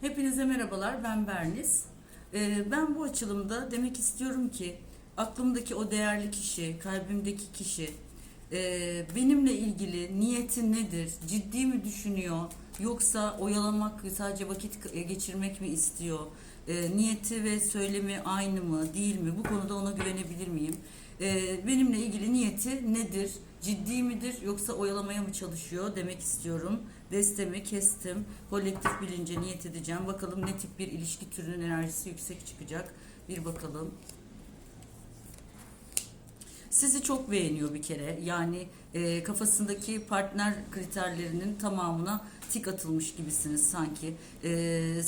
Hepinize merhabalar, ben Berniz. Ee, ben bu açılımda demek istiyorum ki aklımdaki o değerli kişi, kalbimdeki kişi e, benimle ilgili niyeti nedir, ciddi mi düşünüyor yoksa oyalamak, sadece vakit e, geçirmek mi istiyor, E, niyeti ve söylemi aynı mı, değil mi, bu konuda ona güvenebilir miyim? E, benimle ilgili niyeti nedir, ciddi midir yoksa oyalamaya mı çalışıyor demek istiyorum. Destemi kestim. Kolektif bilince niyet edeceğim. Bakalım ne tip bir ilişki türünün enerjisi yüksek çıkacak. Bir bakalım. Sizi çok beğeniyor bir kere. Yani e, kafasındaki partner kriterlerinin tamamına tik atılmış gibisiniz sanki. E, e,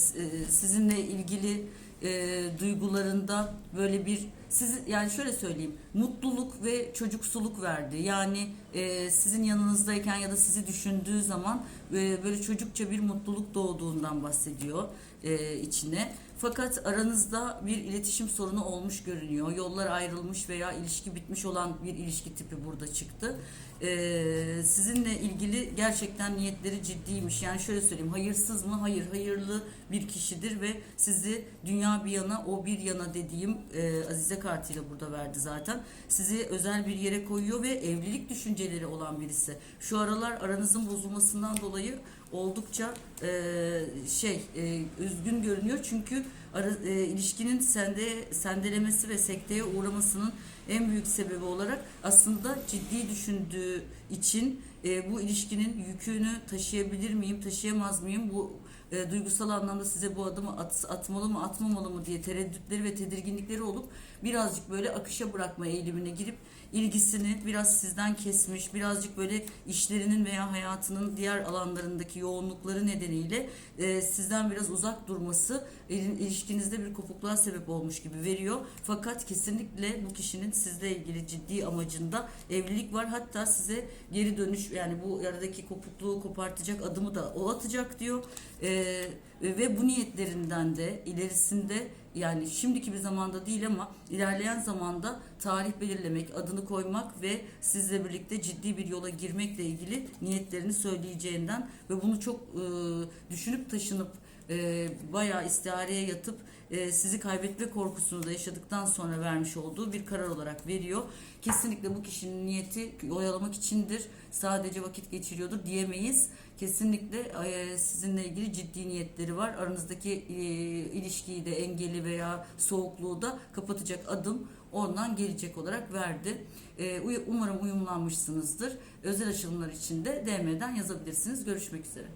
sizinle ilgili e, duygularında böyle bir sizi yani şöyle söyleyeyim mutluluk ve çocuksuluk verdi. Yani e, sizin yanınızdayken ya da sizi düşündüğü zaman e, böyle çocukça bir mutluluk doğduğundan bahsediyor e, içine. Fakat aranızda bir iletişim sorunu olmuş görünüyor. Yollar ayrılmış veya ilişki bitmiş olan bir ilişki tipi burada çıktı. E, sizinle ilgili gerçekten niyetleri ciddiymiş. Yani şöyle söyleyeyim hayırsız mı? Hayır hayırlı bir kişidir ve sizi dünya bir yana o bir yana dediğim e, Azize kartıyla burada verdi zaten. Sizi özel bir yere koyuyor ve evlilik düşünceleri olan birisi. Şu aralar aranızın bozulmasından dolayı oldukça e, şey e, üzgün görünüyor çünkü ara, e, ilişkinin sende sendelemesi ve sekteye uğramasının en büyük sebebi olarak aslında ciddi düşündüğü için e, bu ilişkinin yükünü taşıyabilir miyim, taşıyamaz mıyım? Bu e, duygusal anlamda size bu adımı at, atmalı mı, atmamalı mı diye tereddütleri ve tedirginlikleri olup birazcık böyle akışa bırakma eğilimine girip ilgisini biraz sizden kesmiş, birazcık böyle işlerinin veya hayatının diğer alanlarındaki yoğunlukları nedeniyle e, sizden biraz uzak durması il- ilişkinizde bir kopukluğa sebep olmuş gibi veriyor. Fakat kesinlikle bu kişinin sizle ilgili ciddi amacında evlilik var. Hatta size geri dönüş yani bu aradaki kopukluğu kopartacak adımı da o atacak diyor. E, ve bu niyetlerinden de ilerisinde yani şimdiki bir zamanda değil ama ilerleyen zamanda tarih belirlemek, adını koymak ve sizle birlikte ciddi bir yola girmekle ilgili niyetlerini söyleyeceğinden ve bunu çok e, düşünüp taşınıp e, bayağı istihareye yatıp e, sizi kaybetme korkusunu da yaşadıktan sonra vermiş olduğu bir karar olarak veriyor. Kesinlikle bu kişinin niyeti oyalamak içindir. Sadece vakit geçiriyordur diyemeyiz. Kesinlikle e, sizinle ilgili ciddi niyetleri var. Aranızdaki e, ilişkiyi de engeli veya soğukluğu da kapatacak adım ondan gelecek olarak verdi. E, umarım uyumlanmışsınızdır. Özel açılımlar için de DM'den yazabilirsiniz. Görüşmek üzere.